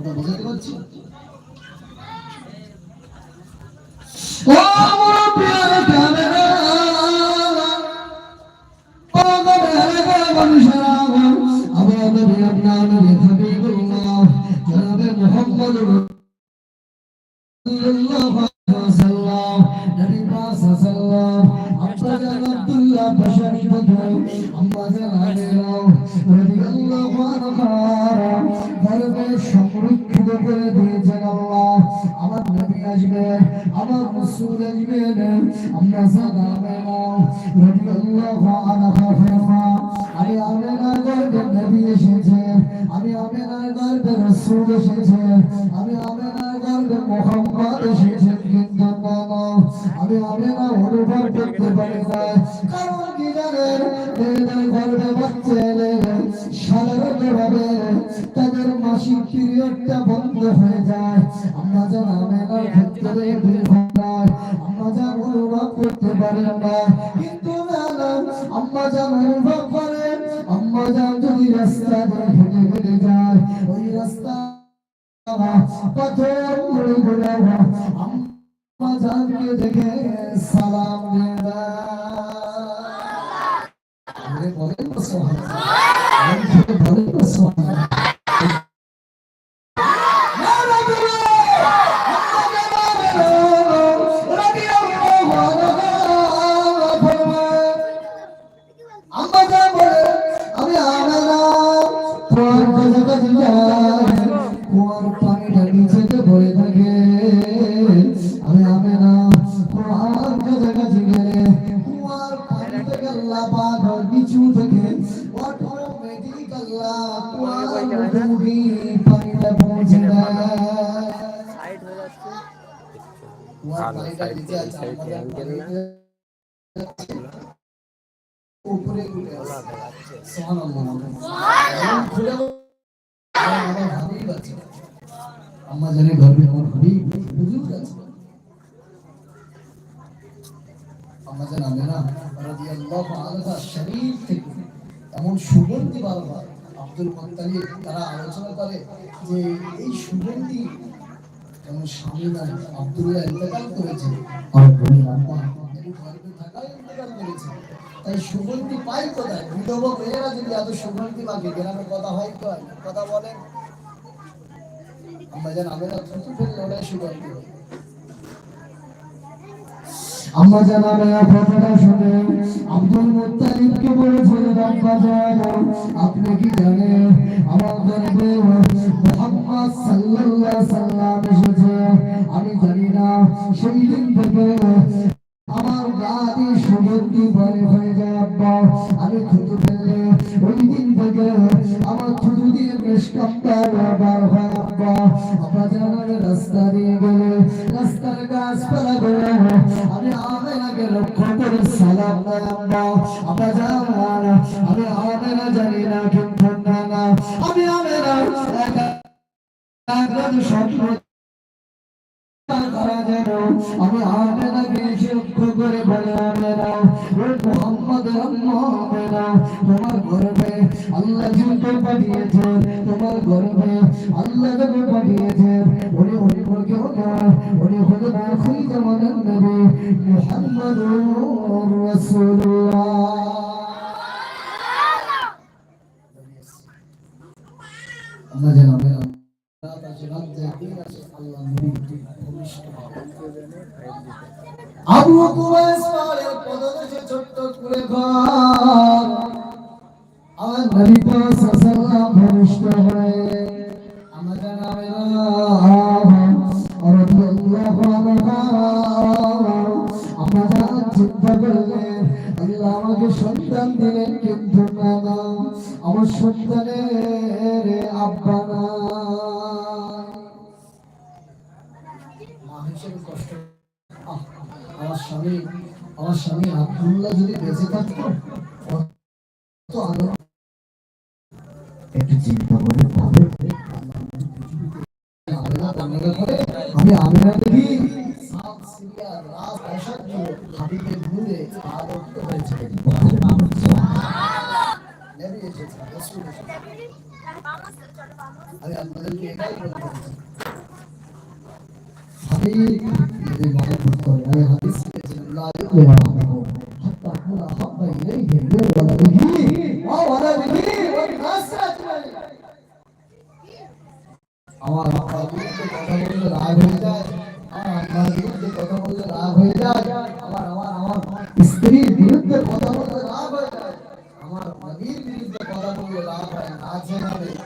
কথা বুঝতে পারছি? ও আমার প্রিয় ক্যামেরা ও আমার দরবে সংরক্ষিত করে দিয়েছেন আল্লাহ। আমার নবী আসবেন আমার রাসূল আসবেন আম্মা জান আমিনা রাদিয়াল্লাহু আনহা ফরমা আমি আমিনার গর্ভে নবী এসেছেন আমি আমিনার গর্ভে রাসূল এসেছেন আমি আমিনার গর্ভে মোহাম্মদ আমি আমিনা অনুভব কি জানেন? পিরিয়ডটা বন্ধ হয়ে যায়। আমরা যেন আমিনার ক্ষেত্রে দুই আমরা যেন অনুভব করতে পারি না। কিন্তু না না আম্মা যেন অনুভব করেন আম্মা যেন যদি রাস্তা হেঁটে হেঁটে যায় ওই রাস্তা সালাম দিয়ে দেয় বলেন সোহান বলেন না। উপরে উঠে আসে সুবহানাল্লাহ খুলে আমার হাবিব আছে আম্মা জানে ঘরে আমার হাবিব হুজুর আছে আম্মা জান আমেনা রাদিয়াল্লাহু আনহা শরীফ থেকে এমন সুগন্ধি বারবার আব্দুল মুত্তালিব তারা আলোচনা করে যে এই সুগন্ধি আব্দুল্লাহ ইন্তেকাল করেছে থাকায় ইন্তেকাল করেছে তাই সুগন্ধি পাই কোথায়? মেয়েরা যদি এত সুগন্ধি গ্রামে কথা হয় তো কথা বলেন আমরা যেন আমরা থুতু ফেললে ওটাই সুগন্ধি কথাটা শুনে আব্দুল আব্বা আপনি কি জানেন? আমার সাল্লাল্লাহু সাল্লাম জানি না সেই দিন থেকে আমার গা সুগন্ধি বারে হয়ে যায় আব্বা আমি থুতু ফেললে ওই দিন থেকে আমার থুতু দিয়ে বেশ কামটা বার হয় আব্বা আব্বা জানাবে রাস্তা দিয়ে গেলে রাস্তার গাছপালা গেলে আমি আমেনাকে লক্ষ্য করে সালাম দেয় আব্বা আব্বা জান আমি আমেনা জানি না কিন্তু না আমি আমেনা একা স্বপ্ন আমি আমেনাকে লক্ষ্য করে বলে আমেনা ও মোহাম্মদ আমেনা তোমার গর্ভে আল্লাহ জুতো পাঠিয়েছে তোমার গর্ভে আল্লাহ যখন পাঠিয়েছে উনি উনি কেউ না উনি হলো না খুই নবী মোহাম্মদ রাসূলুল্লাহ আল্লাহ যেন আবু কুবাইস পাহাড়ের পদদেশে ছোট্ট করে ঘর। আমার নবী আমার স্বামী আব্দুল্লাহ যদি বেঁচে থাকতো কত করে, আমি আমেনা দেখি সাত সিরিয়া রাত বসার জন্য হাবিবে ঘুরে আলোকিত হয়েছে নবী এসেছে রাসূল এসেছে আমি আপনাদেরকে এটাই বলতে চাচ্ছি। আমি যদি মহব্বত করি, আমি হাদিস আমার রাগ হয়ে যায় আমার কথা বললে রাগ হয়ে যায় আমার আমার আমার স্ত্রীর বিরুদ্ধে কথা বললে রাগ হয়ে যায় আমার নবীর বিরুদ্ধে কথা বললে রাগ হয় না নেই?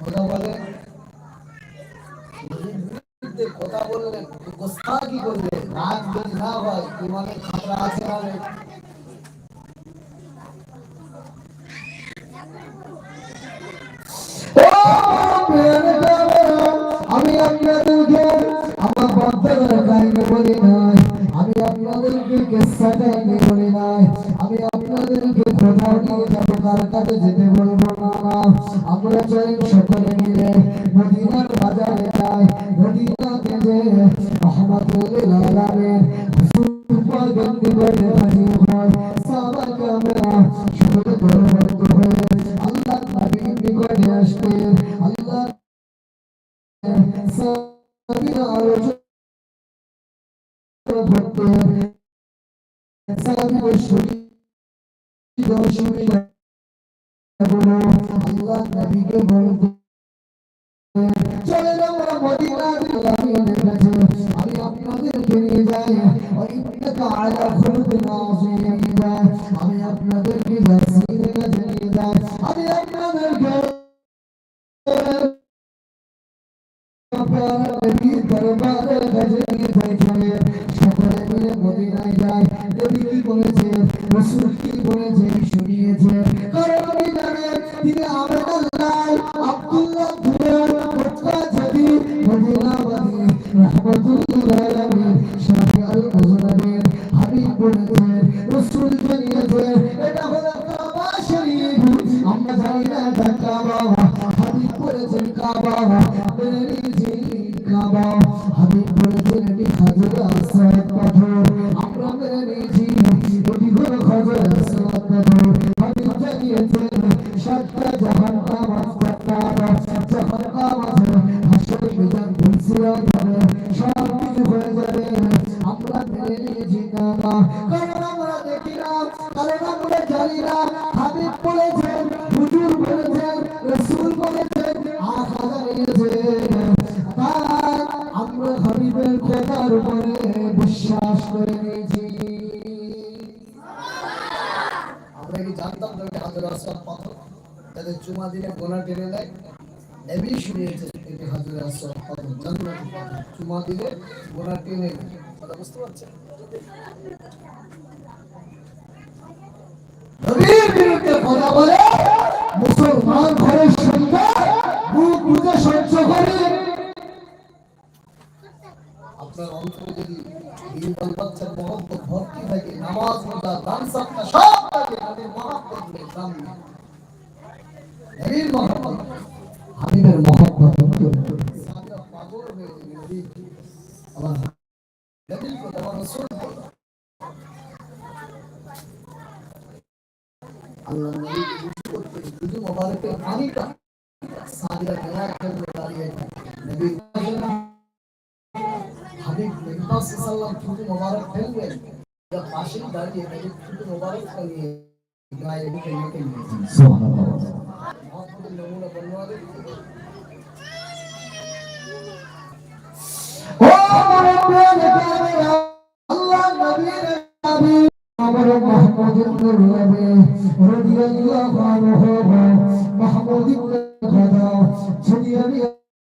কথা বলে নবীর বিরুদ্ধে কথা বললে গোস্তা কি করবে রাগ যদি না হয় আছে নেই? আমি আপনাদেরকে আমার বাচ্চাদের কাহিনী বলি নাই আমি আপনাদেরকে কেসা কাহিনী বলি নাই আমি আপনাদেরকে কোথাও নিয়ে যাব কার কাছে যেতে বলব না আমরা চাই সকলে মিলে মদিনার বাজারে যাই মদিনাতে যে রহমতুল্লাহ আলোচনা করতেন সাবির শরীর দর্শনী বলো আল্লাহ নবীকে বলতেন চলেন আমরা মদিনার লামিনের কাছে আমি আপনাদেরকে নিয়ে যাই ওইটাকা আলা খুলুকিন আযীম নিয়ে যাই আমি আপনাদেরকে ইয়াসিনের কাছে নিয়ে যাই আমি আপনাদেরকে আপনার নবীর দরবারে কাছে নিয়ে যাই চলে সকলে মিলে মদিনায় যাই নবী কি বলেছে, রাসূল কি বলেছে, শুনিয়েছে। কারণ আমি জানি, তিনি আমেনাল্লাহ আব্দুল্লাহ দুবের মুত্তা যদি মদিনাবাদী, রহমাতুল্লাহ আলাইহি শাফি আল মুজনাবির হাবিব বলেছেন রাসূল জানিয়েছেন এটা হলো কাবা শরীফ। আমরা জানি না এটা কাবা, হাবিব বলেছেন কাবা। মেরে হাবিব বলেছেন, হুজুর বলেছেন, রাসূল বলেছেন আখা জানিয়েছেন তাই আমরা হাবিবের কথার উপরে বিশ্বাস করে নিয়েছি। আমরা কি জানতাম না যে হাজার আসওয়াদ পাথর? তাদের চুমা দিলে গোনা টেনে নেয় নবী শুনিয়েছে এটি হাজার আসওয়াদ পাথর, জান্নাতি চুমা দিলে গোনা টেনে কথা বুঝতে পারছেন? রোজা দান সব থাকে নবীর মহব্বত নেই দাম নবীর মহব্বত। হাবিবের মহব্বত সাদা পাগল হয়ে নবী। আমার নবীর কথা আমার রাসূল কথা আল্লাহ নবী করতে বুঝু মোবারকের পানিটা সাদিরা খেলা খেলতে দাঁড়িয়ে নবী হাবিব নবী সাল্লাল্লাহু থুতু মোবারক ফেলবেন। যা পাশে দাঁড়িয়ে নবী থুতু মোবারক ফেলিয়ে গায়ে মুখে মেখে নিয়েছেন সুবহানাল্লাহ নমুনা বর্ণনা দেখতে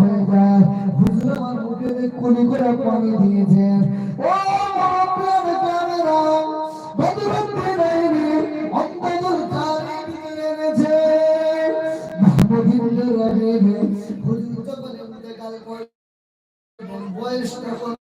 হয়ে যায় হুজুর আমার মুখে কুলি করে পানি দিয়েছেন ও বয়স তখন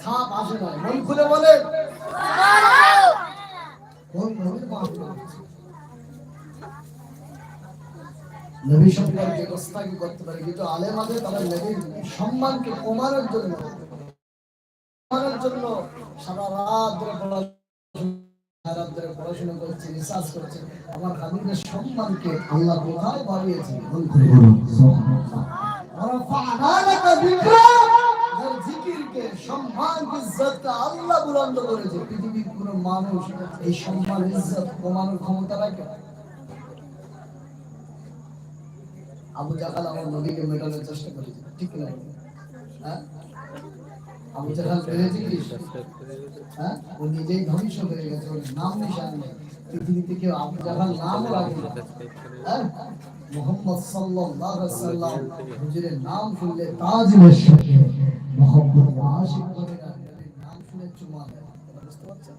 ছাপ আসে না। মন খুলে বলে। কোন নবীর মাহফিল হচ্ছে? নবী সম্পর্কে প্রস্তাব করতে পারে? কিন্তু আলেমাদের তারা নবীর সম্মানকে কমানোর জন্য। কমানোর জন্য সারা রাত ধরে পড়াশোনা রাত ধরে পড়াশোনা করছে রিসার্চ করছে। আমার হাবিবের সম্মানকে আল্লাহ কোথায় বাড়িয়েছে বলুন। সম্মান, ইজ্জতকে আল্লাহ বুলন্দ করেছে। পৃথিবীর কোন মানুষ এই সম্মান, ইজ্জত কমানোর ক্ষমতা রাখে আবু জাহাল আমার নবীকে মেটানোর চেষ্টা করেছে, ঠিক না হ্যাঁ? আবু জাহাল পেরেছে কি? হ্যাঁ? ও নিজেই ধ্বংস হয়ে গেছে, ওর নাম নিশান নেই। পৃথিবীতে কেউ আবু জাহাল নামও রাখে হ্যাঁ? মোহাম্মদ সাল্লাল্লাহু আলাইহি সাল্লাম হুজুরের নাম শুনলে সাথে মোহাম্মদ নবীর নাম শুনে চুমা দেয় বুঝতে পারছেন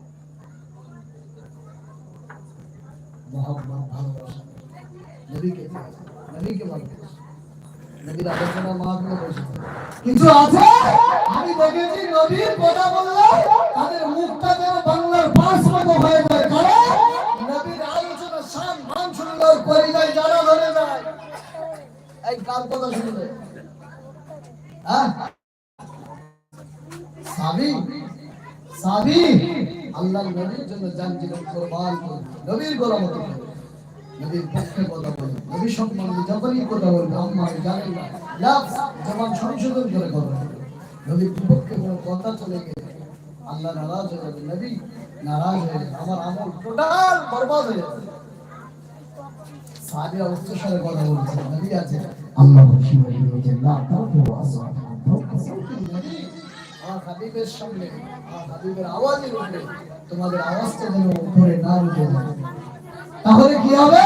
কিন্তু আছে? আমি দেখেছি নবীর কথা বললে তাদের মুখটা যেন বাংলার বাস মতো হয়ে যায়। কারণ নবীর আলোচনা সান মান শুনলে ওর পরিচয় জানা ধরে যায়। এই কার কথা শুনলে? হ্যাঁ? সাবি সাবি আল্লাহ নবীর জন্য জান জীবন কোরবান করে নবীর গোলামতি করে নবীর পক্ষে কথা বলে নবী সম্বন্ধে যখনই কথা বলবে আম্মা আমি জানি না লাভ জবান সংশোধন করে কথা নবীর বিপক্ষে কোনো কথা চলে গেলে আল্লাহ নারাজ হয়ে যাবে নবী নারাজ হয়ে আমার আমল টোটাল বরবাদ হয়ে যাবে সাহাবীরা উচ্চস্বরে কথা বলছে নবী আছে আল্লাহ খুশি হয়ে না তারপর আমার হাবিবের সামনে, আমার হাবিবের আওয়াজের উপরে তোমাদের আওয়াজটা যেন উপরে না উঠে তাহলে কি হবে?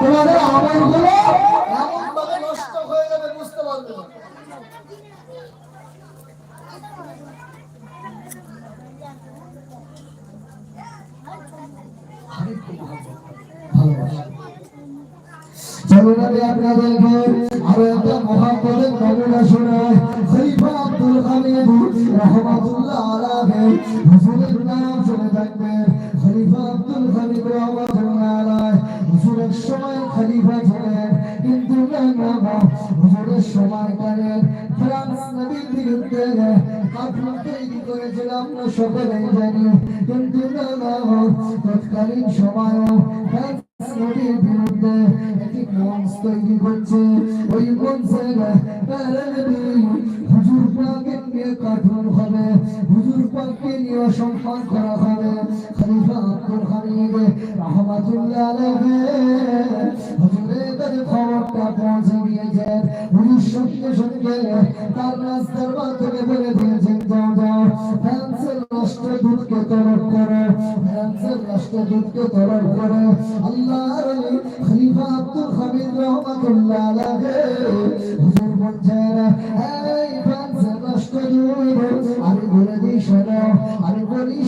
তোমাদের আমলগুলো আপনাদেরকে আরও একটা মহাপদের আব্দুল হামিদ রহমাতুল্লাহ আলাইহি হুজুরের নাম শুনে থাকবেন খলিফা আব্দুল হামিদ রহমাতুল্লাহ আলাইহি হুজুরের সময় খলিফা ছিলেন কিন্তু না হুজুরের সময়কালে ফ্রান্স নবীর বিরুদ্ধে কাফির তৈরি করেছিলাম না সকলেই জানি কিন্তু না তৎকালীন সময়ও একটি মঞ্চ তৈরি করছে ওই মঞ্চের প্যারেডে হুজুর পাকের নিয়ে কার্টুন হবে হুজুর পাককে নিয়ে অসম্মান করা হবে। খলিফা আব্দুল হামিদ রহমাতুল্লাহ আলাইহি হুজুরের খবরটা পৌঁছে গিয়েছে হুজুর সঙ্গে সঙ্গে তার রাস্তার মাধ্যমে বলে দিয়েছেন, যাও যাও ফ্রান্সের রাষ্ট্র দূতকে তলব করো ফ্রান্সের রাষ্ট্র দূতকে তলব করো। আল্লাহর আলী খলিফা আব্দুল হামিদ রহমাতুল্লাহ আলাইহি হুজুর বলছেন